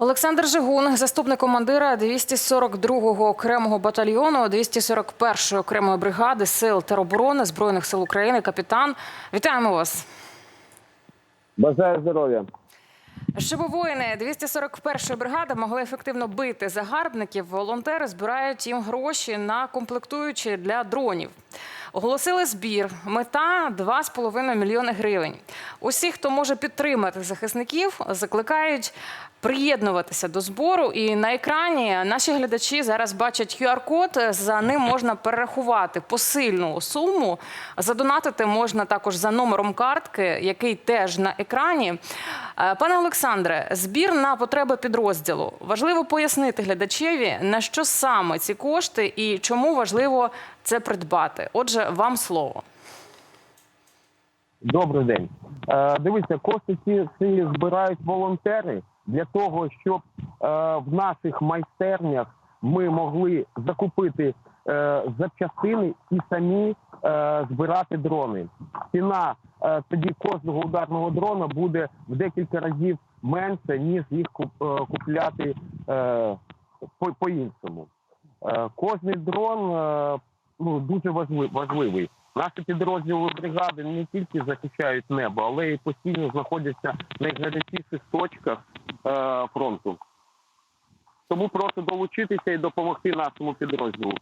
Олександр Жигун, заступник командира 242-го окремого батальйону 241-ї окремої бригади сил тероборони збройних сил України. Капітан, вітаємо вас. Бажаю здоров'я. Щоб воїни 241-ї бригади могли ефективно бити загарбників, волонтери збирають їм гроші на комплектуючі для дронів. Оголосили збір. Мета 2,5 мільйони гривень. Усі, хто може підтримати захисників, закликають приєднуватися до збору. І на екрані наші глядачі зараз бачать QR-код. За ним можна перерахувати посильну суму. Задонатити можна також за номером картки, який теж на екрані. Е, Пане Олександре, збір на потреби підрозділу. Важливо пояснити глядачеві, на що саме ці кошти і чому важливо це придбати. Отже, вам слово. Добрий день. Е, дивіться, кошти ці ці збирають волонтери для того, щоб е, в наших майстернях ми могли закупити е, запчастини і самі е, збирати дрони. Ціна е, тоді кожного ударного дрона буде в декілька разів менше, ніж їх е, купляти е, по- по-іншому. Е, кожний дрон е, ну, дуже важли- важливий. Наші підрозділи бригади не тільки захищають небо, але й постійно знаходяться в найгарячіших точках е, фронту. Тому прошу долучитися і допомогти нашому підрозділу.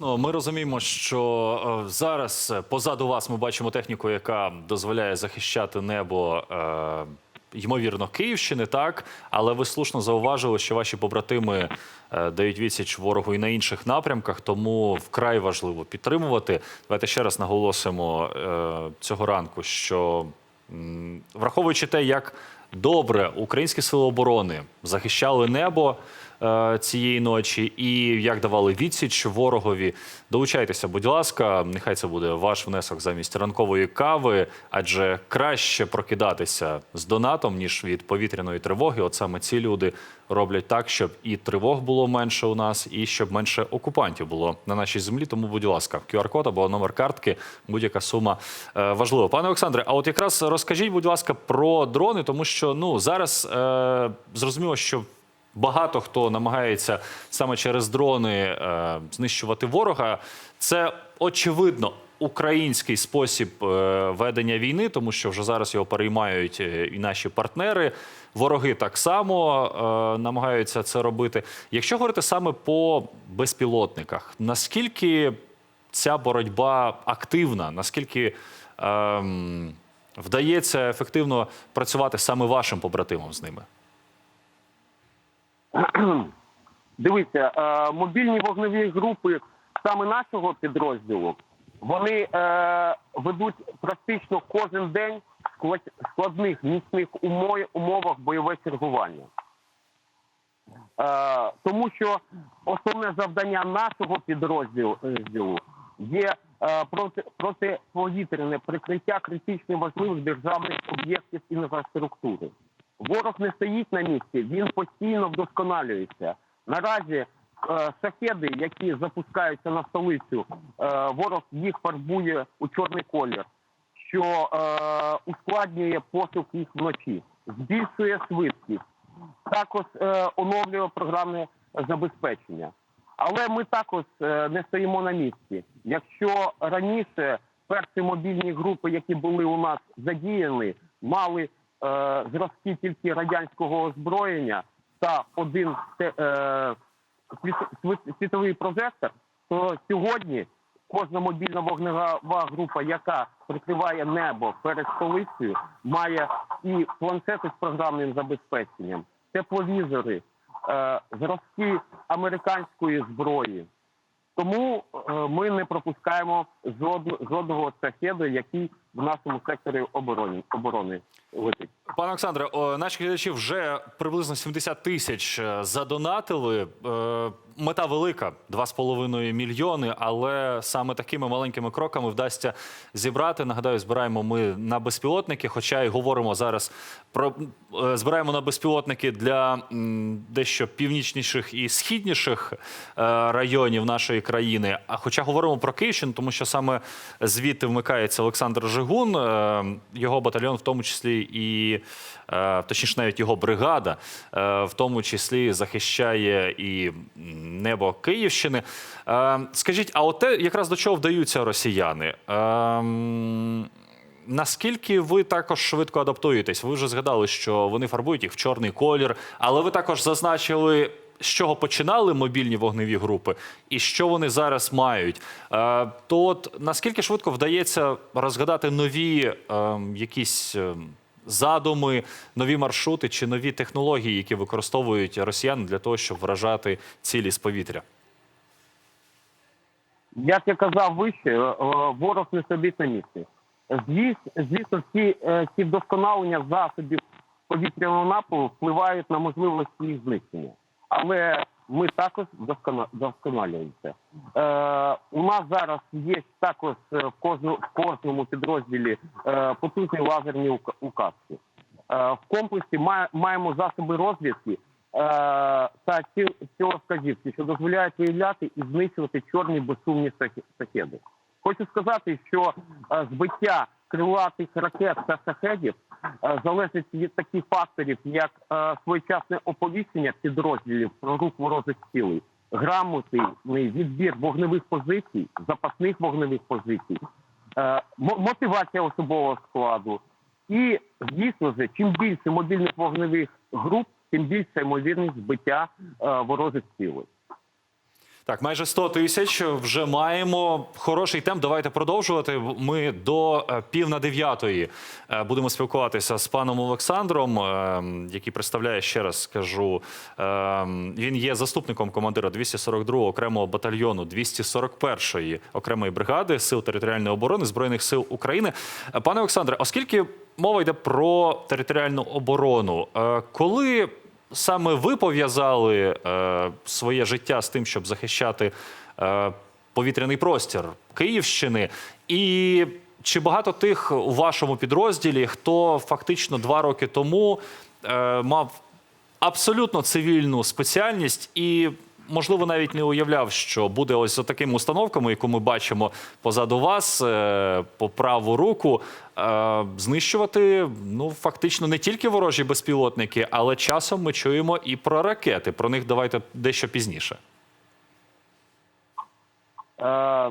Ну, ми розуміємо, що е, зараз е, позаду вас ми бачимо техніку, яка дозволяє захищати небо. Е, Ймовірно, Київщини, так, але ви слушно зауважили, що ваші побратими е, дають відсіч ворогу і на інших напрямках, тому вкрай важливо підтримувати. Давайте ще раз наголосимо е, цього ранку, що враховуючи те, як добре українські сили оборони захищали небо цієї ночі, і як давали відсіч ворогові. Долучайтеся, будь ласка, нехай це буде ваш внесок замість ранкової кави, адже краще прокидатися з донатом ніж від повітряної тривоги. От саме ці люди роблять так, щоб і тривог було менше у нас, і щоб менше окупантів було на нашій землі. Тому, будь ласка, QR-код або номер картки, будь-яка сума е, важлива. Пане Олександре, а от якраз розкажіть, будь ласка, про дрони, тому що ну зараз е, зрозуміло, що багато хто намагається саме через дрони е, знищувати ворога. Це очевидно. Український спосіб е, ведення війни, тому що вже зараз його переймають е, і наші партнери. Вороги так само намагаються це робити. Якщо говорити саме по безпілотниках, наскільки ця боротьба активна, наскільки ем, вдається ефективно працювати саме вашим побратимам з ними? Дивіться, е, мобільні вогневі групи саме нашого підрозділу, вони е, ведуть практично кожен день в складних міцних умо- умовах бойове чергування. Е, тому що основне завдання нашого підрозділу є проти, протиповітряне прикриття критично важливих державних об'єктів інфраструктури. Ворог не стоїть на місці, він постійно вдосконалюється. Наразі е, шахеди, які запускаються на столицю, е, ворог їх фарбує у чорний колір, що е, ускладнює пошук їх вночі, збільшує швидкість, також оновлює програмне забезпечення. Але ми також не стоїмо на місці. Якщо раніше перші мобільні групи, які були у нас задіяні, мали зразки тільки радянського озброєння та один е, світ- світ- світовий прожектор, то сьогодні кожна мобільна вогнева група, яка прикриває небо перед столицею, має і планшети з програмним забезпеченням, тепловізори, е, зразки американської зброї. Тому е, ми не пропускаємо жодного шахеду, який в нашому секторі оборони оборони. Пане Олександре, наші глядачі вже приблизно 70 тисяч е, задонатили. Е, Мета велика 2,5 мільйони, але саме такими маленькими кроками вдасться зібрати. Нагадаю, збираємо ми на безпілотники, хоча й говоримо зараз про е, збираємо на безпілотники для дещо північніших і східніших районів нашої країни. А хоча говоримо про Київщину, тому що саме звідти вмикається Олександр Жигун. Жигун, е, його батальйон, в тому числі і е, точніше, навіть його бригада, е, в тому числі захищає і небо Київщини. Скажіть, а от те, якраз до чого вдаються росіяни? Наскільки ви також швидко адаптуєтесь? Ви вже згадали, що вони фарбують їх в чорний колір, але ви також зазначили, з чого починали мобільні вогневі групи і що вони зараз мають. Е, то от наскільки швидко вдається розгадати нові ем, якісь ем, задуми, нові маршрути чи нові технології, які використовують росіяни для того, щоб вражати цілі з повітря? Як я казав вище, е, е, ворог не сидить на місці. Звісно, звісно, е, ці вдосконалення засобів повітряного нападу впливають на можливості їх знищення. Але ми також вдоскона- вдосконалюємося. Е, у нас зараз є також е, в, кожну, в кожному підрозділі е, потужні лазерні ука- указки. Е, в комплексі має- маємо засоби розвідки е, та ці- ціловказівки, що дозволяють виявляти і знищувати чорні безсумні сахе- сахеди. Хочу сказати, що е, збиття крилатих ракет та шахедів е, залежить від таких факторів, як е, своєчасне оповіщення підрозділів про рух ворожих цілей, грамотний відбір вогневих позицій, запасних вогневих позицій, е, мотивація особового складу. І, звісно ж, чим більше мобільних вогневих груп, тим більша ймовірність збиття ворожих цілей. Так, майже 100 тисяч вже маємо. Хороший темп. Давайте продовжувати. Ми до е, пів на дев'ятої е, будемо спілкуватися з паном Олександром, е, який представляє ще раз скажу. Він є заступником командира 242-го окремого батальйону 241-ї окремої бригади сил територіальної оборони збройних сил України. Пане Олександре, оскільки мова йде про територіальну оборону, коли саме ви пов'язали е, своє життя з тим, щоб захищати е, повітряний простір Київщини. І чи багато тих у вашому підрозділі, хто фактично два роки тому е, мав абсолютно цивільну спеціальність і. Можливо, навіть не уявляв, що буде ось за такими установками, яку ми бачимо позаду вас, е, по праву руку, е, знищувати ну фактично не тільки ворожі безпілотники, але часом ми чуємо і про ракети. Про них давайте дещо пізніше. Е,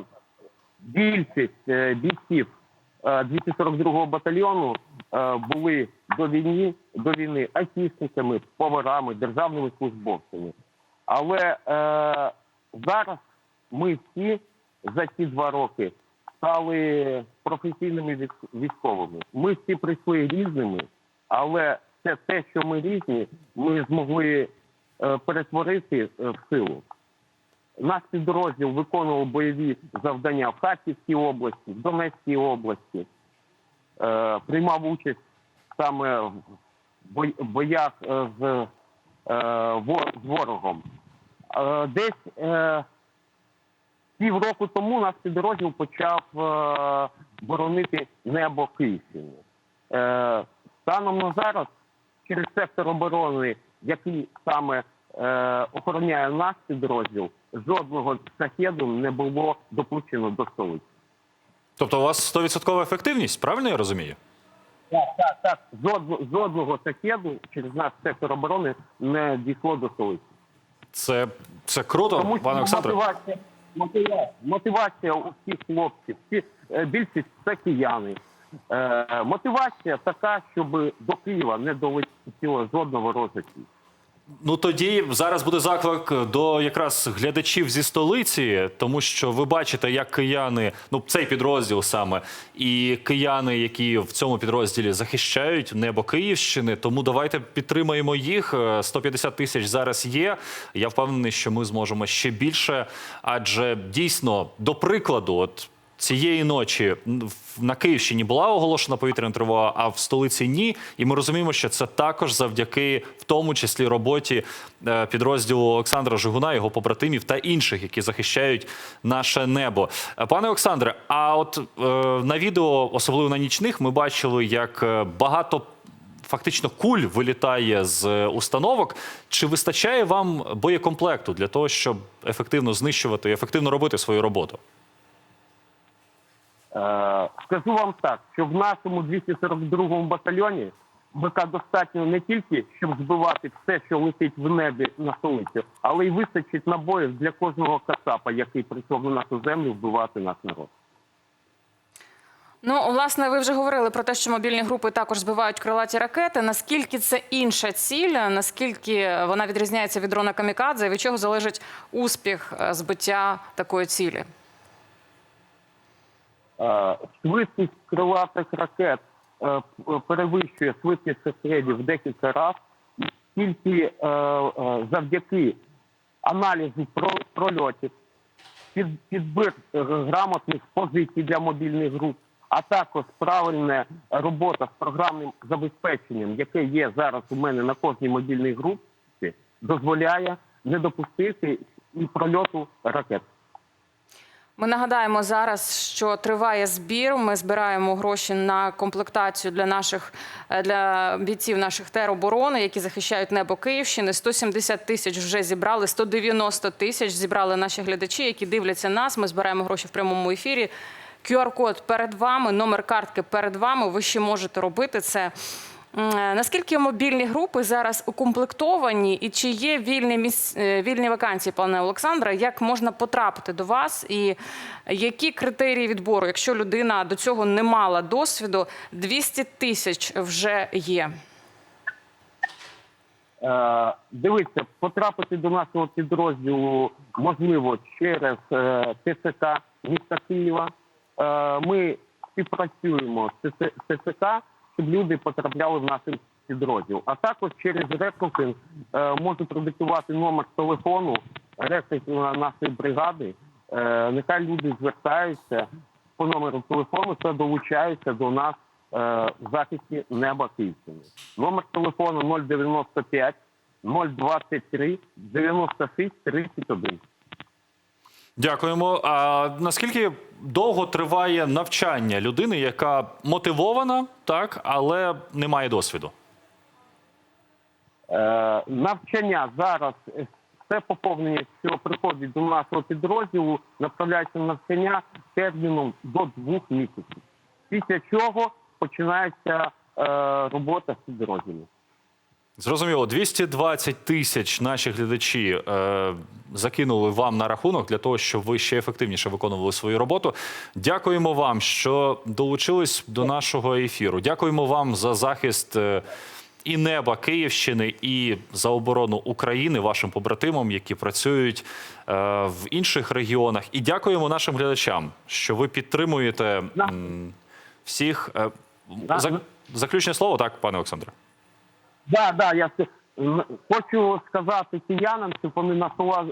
більшість бійців е, 242-го батальйону були до війни, до війни айтішниками, поварами, державними службовцями. Але е, зараз ми всі за ці два роки стали професійними військ- військовими. Ми всі прийшли різними, але це те, що ми різні, ми змогли е, перетворити е, в силу. Наш підрозділ виконував бойові завдання в Харківській області, в Донецькій області, е, приймав участь саме в боях е, з, е, з ворогом. Е, десь е, півроку тому наш підрозділ почав е, боронити небо Київщини. Станом на зараз через сектор оборони, який саме охороняє наш підрозділ, жодного шахеду не було допущено до столиці. Тобто, у вас 100% ефективність, правильно я розумію? Так, так, так. Жодного, жодного шахеду через наш сектор оборони не дійшло до столиці. Це, це круто, Тому пане Олександре. мотивація, мотивація, мотивація у всіх хлопців, всі, е, більшість це кияни. Е, мотивація така, щоб до Києва не долетіло жодного розвитку. Ну тоді зараз буде заклик до якраз глядачів зі столиці, тому що ви бачите, як кияни, ну цей підрозділ саме, і кияни, які в цьому підрозділі захищають небо Київщини. Тому давайте підтримаємо їх. Е, 150 тисяч зараз є. Я впевнений, що ми зможемо ще більше, адже дійсно, до прикладу, от. Цієї ночі на Київщині була оголошена повітряна тривога, а в столиці ні. І ми розуміємо, що це також завдяки в тому числі роботі е, підрозділу Олександра Жигуна, його побратимів та інших, які захищають наше небо. Е, Пане Олександре, а от е, на відео, особливо на нічних, ми бачили, як багато. Фактично куль вилітає з установок. Чи вистачає вам боєкомплекту для того, щоб ефективно знищувати, і ефективно робити свою роботу? Скажу вам так, що в нашому 242-му батальйоні БК достатньо не тільки, щоб збивати все, що летить в небі на столицю, але й вистачить набоїв для кожного кацапа, який прийшов на нашу землю вбивати наш народ. Ну, власне, ви вже говорили про те, що мобільні групи також збивають крилаті ракети. Наскільки це інша ціль? Наскільки вона відрізняється від дрона камікадзе? Від чого залежить успіх е, збиття такої цілі? Е, Швидкість крилатих ракет е, перевищує швидкість шахедів декілька разів. Тільки е, завдяки аналізу прольотів, під, підбір грамотних позицій для мобільних груп, а також правильна робота з програмним забезпеченням, яке є зараз у мене на кожній мобільній групі, дозволяє не допустити і прольоту ракет. Ми нагадаємо зараз, що триває збір. Ми збираємо гроші на комплектацію для наших е, для бійців наших тероборони, які захищають небо Київщини. 170 тисяч вже зібрали, 190 тисяч зібрали наші глядачі, які дивляться нас. Ми збираємо гроші в прямому ефірі. QR-код перед вами, номер картки перед вами. Ви ще можете робити це. Е, Наскільки мобільні групи зараз укомплектовані, і чи є вільні місць, е, вільні вакансії, пане Олександре? Як можна потрапити до вас, і які критерії відбору, якщо людина до цього не мала досвіду, 200 тисяч вже є. Е, Дивіться, потрапити до нашого підрозділу можливо через е, ТСК міста Києва. Е, Ми співпрацюємо з ТСК, щоб люди потрапляли в наш підрозділ. А також через рекрутинг е, можу продиктувати номер телефону рекрутинга нашої бригади. Е, Нехай люди звертаються по номеру телефону та долучаються до нас е, в захисті неба Київщини. Номер телефону 095 023 96 31. Дякуємо. А наскільки довго триває навчання людини, яка мотивована, так, але не має досвіду? Е, навчання зараз е, все поповнення, що приходить до нашого підрозділу, направляється на навчання терміном до двох місяців. Після чого починається е, робота з підрозділом. Зрозуміло, 220 тисяч наші глядачі е, закинули вам на рахунок для того, щоб ви ще ефективніше виконували свою роботу. Дякуємо вам, що долучились до нашого ефіру. Дякуємо вам за захист е, і неба Київщини, і за оборону України, вашим побратимам, які працюють е, в інших регіонах. І дякуємо нашим глядачам, що ви підтримуєте м, всіх. Е, за- заключне слово, так, пане Олександре? Да, да, я хочу сказати киянам, щоб вони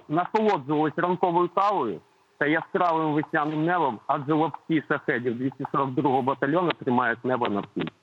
насолоджувались ранковою кавою та яскравим весняним небом, адже лапці шахедів 242-го батальйону тримають небо на Києвом.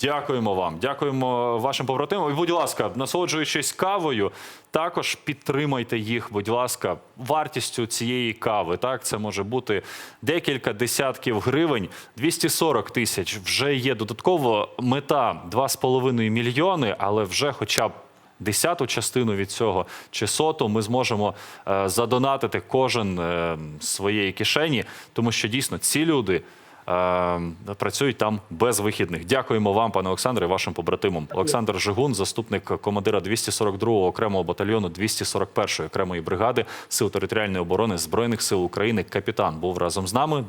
Дякуємо вам, дякуємо вашим побратимам. І, будь ласка, насолоджуючись кавою, також підтримайте їх, будь ласка, вартістю цієї кави. Так, це може бути декілька десятків гривень, 240 тисяч. Вже є додатково мета 2,5 мільйони, але вже хоча б. Десяту частину від цього чи соту ми зможемо е, задонатити кожен е, своєї кишені, тому що дійсно ці люди працюють там без вихідних. Дякуємо вам, пане Олександре, і вашим побратимам. Олександр Жигун, заступник командира 242-го окремого батальйону 241-ї окремої бригади сил територіальної оборони збройних сил України. Капітан був разом з нами.